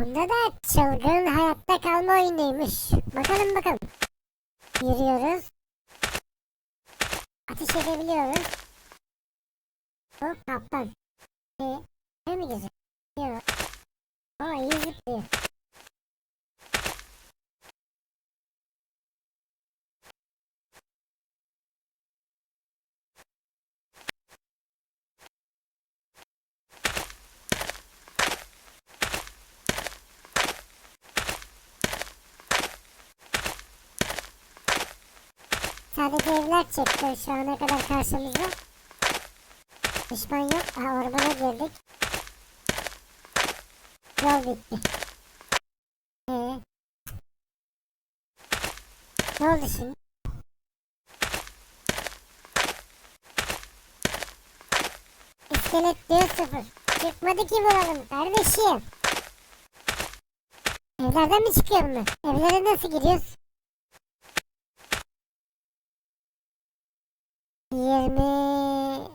Bunda da çılgın hayatta kalma oyunuymuş. Bakalım bakalım. Yürüyoruz. Ateş edebiliyoruz. Hop kaptan. Ee, ne mi güzel? Yok. Sadece evler çekti şu ana kadar karşımıza. Düşman yok. Aa, ormana girdik. Yol bitti. Ee, ne oldu şimdi? İskelet diyor sıfır. Çıkmadı ki bulalım kardeşim. Evlerden mi çıkıyor bunlar? Evlere nasıl giriyoruz? Yeni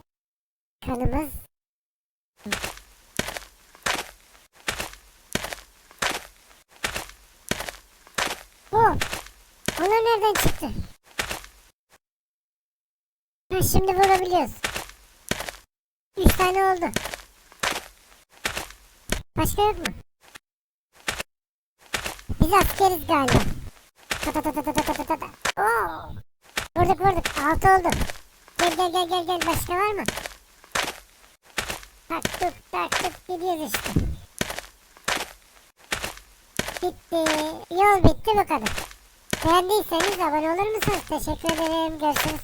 kanımız. Oh! Onlar nereden çıktı? Ha, şimdi vurabiliyoruz. Üç tane oldu. Başka yok mu? Biz askeriz galiba. Ta ta ta ta ta ta ta ta. Oo. Vurduk vurduk. Altı oldu. Gel gel gel gel gel. Başka var mı? Taktık taktık gidiyoruz işte. Bitti. Yol bitti bu kadar. Beğendiyseniz abone olur musunuz? Teşekkür ederim. Görüşürüz.